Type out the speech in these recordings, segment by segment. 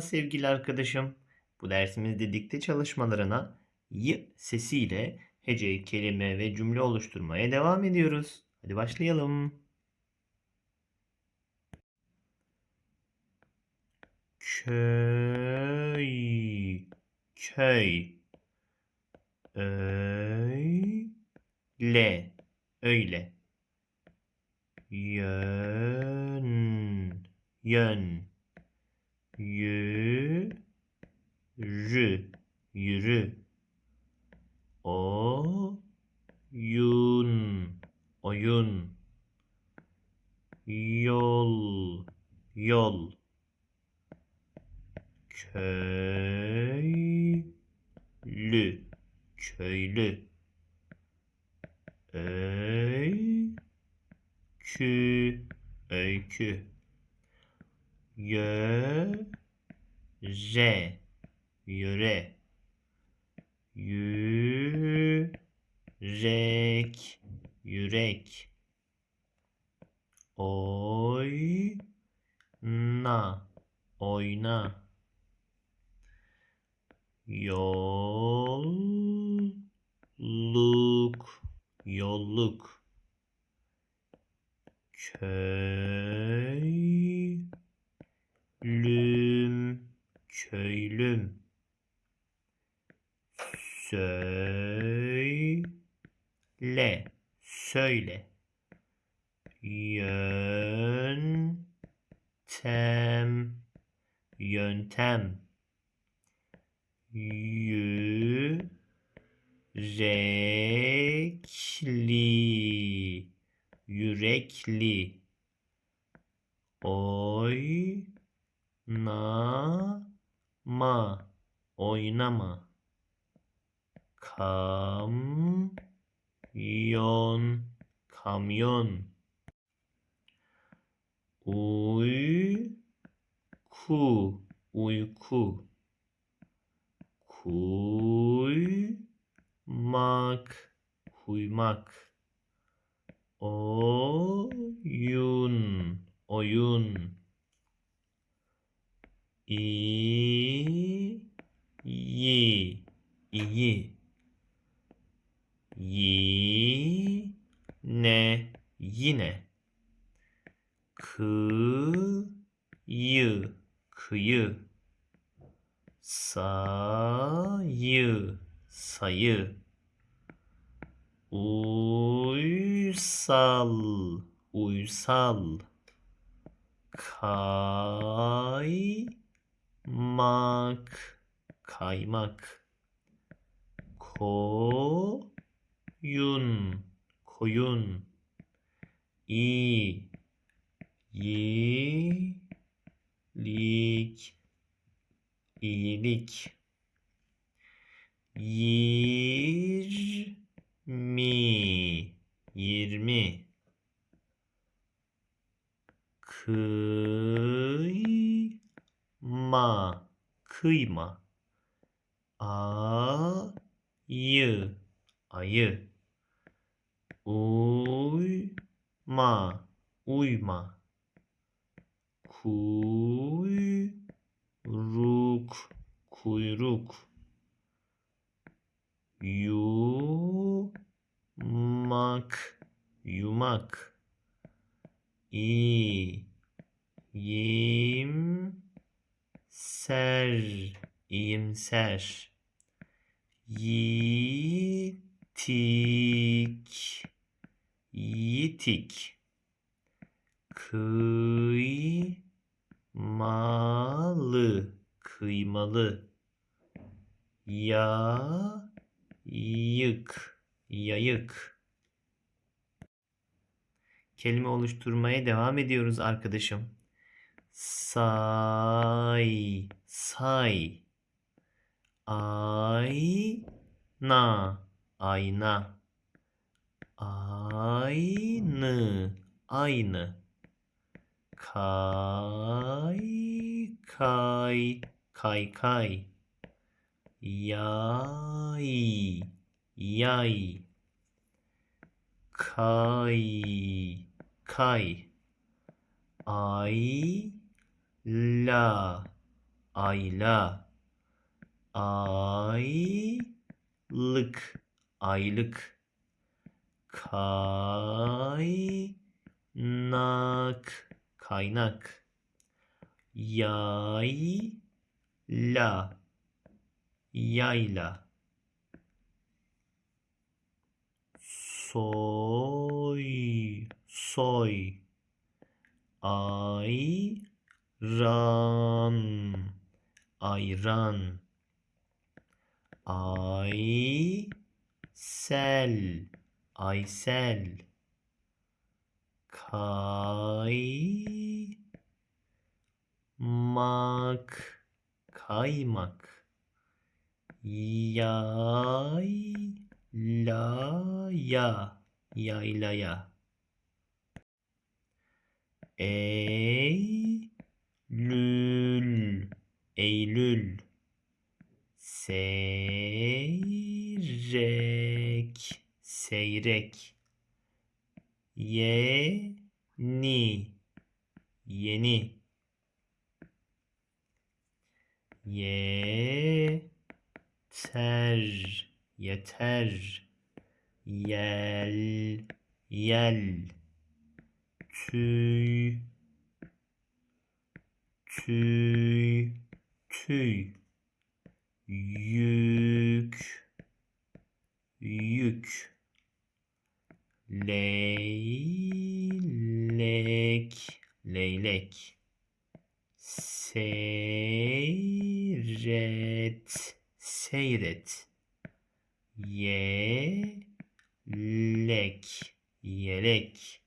Sevgili arkadaşım. Bu dersimizde dikte çalışmalarına y sesiyle hece, kelime ve cümle oluşturmaya devam ediyoruz. Hadi başlayalım. Köy, köy, öyle, öyle, yön, yön, yürü, yürü, oyun, oyun, yol, yol, köylü, köylü, öykü, öykü, yöre, yöre, yürek, yürek, oyna, oyna, yolluk, yolluk, köylüm, köylüm, söyle, söyle, yöntem, yöntem, yürekli, yürekli, oynama, oynama, 감연 감연 우이쿠 우이쿠 구이막 굴막 어윤 어윤 이이 이이. İyi, yine, yine, kıyı, kıyı, sayı, sayı, uysal, uysal, kaymak, kaymak, koyun, koyun, iyi, iyilik, iyilik, yirmi, yirmi, kıyma, kıyma, ayı, ayı, uyma, uyma, kuyruk, kuyruk, yumak, yumak, iyimser, iyimser, yitik, yitik, kıymalı, kıymalı, yayık, yayık. Kelime oluşturmaya devam ediyoruz arkadaşım. Say, say. Ayna, ayna. Aynı, aynı. Kay, kay, kay, kay. Yay, yay. Kay, kay. Ay, la, ayla, aylık, aylık, kaynak, kaynak, yayla, yayla, soy, soy, ayran, ayran, ay, sel, aysel, kay, mak, kaymak, yay, la, ya, yaylaya. Eylül, Eylül. Seyrek, seyrek. Yeni, yeni. Yeter, yeter. Yel, yel. Tüy, tüy, tüy. Yük, yük. Leylek, leylek. Seyret, seyret. Yelek, yelek.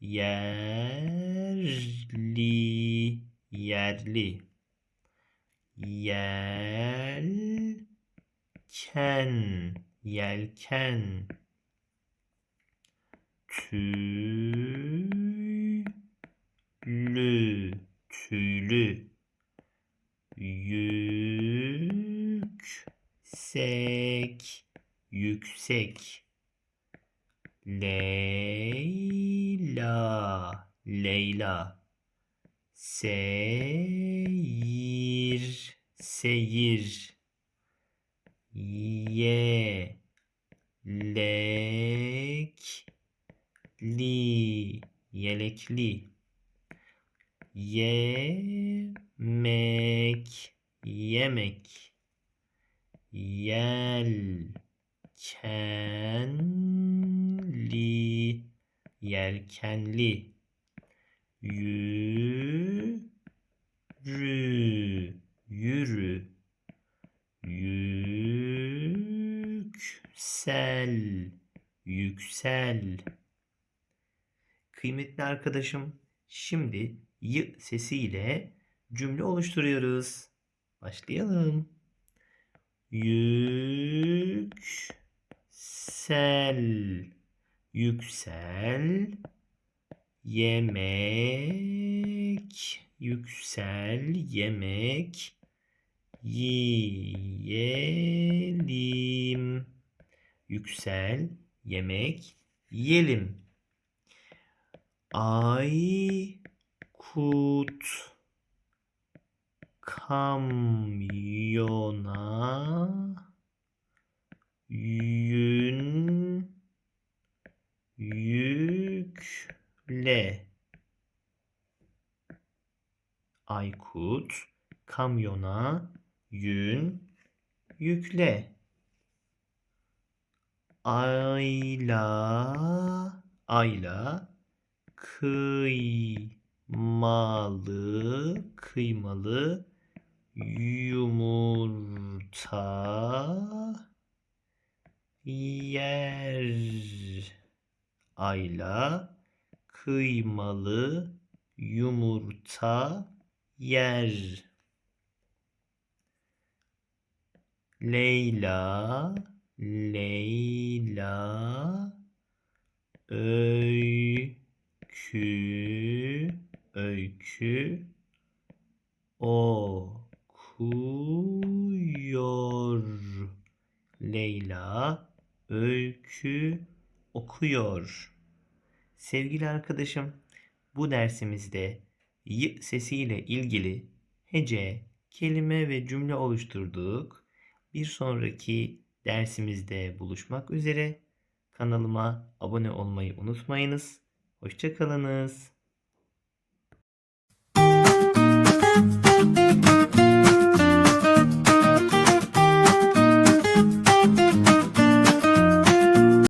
Yerli, yerli. Yelken, yelken. Tüylü, tüylü. Yüksek, yüksek. Leyla, Leyla. Seyir, seyir. Ye, lek, li, yelekli. Yemek, yemek. Yelkenli, yelkenli. Yürü, yürü. Yüksel, yüksel. Kıymetli arkadaşım, şimdi y sesiyle cümle oluşturuyoruz. Başlayalım. Yüksel, yüksel. Yemek, yüksel, yemek. Yiyelim. Yüksel, yemek, yiyelim. Ay, kut, kamyona, yün, yükle. Aykut, kamyona, yün, yükle. Ayla, ayla, kıymalı, kıymalı, yumurta, yer. Ayla, kıymalı, yumurta, yer. Leyla, Leyla, öykü, öykü, okuyor. Leyla, öykü, okuyor. Sevgili arkadaşım, bu dersimizde y sesiyle ilgili hece, kelime ve cümle oluşturduk. Bir sonraki dersimizde buluşmak üzere. Kanalıma abone olmayı unutmayınız. Hoşçakalınız.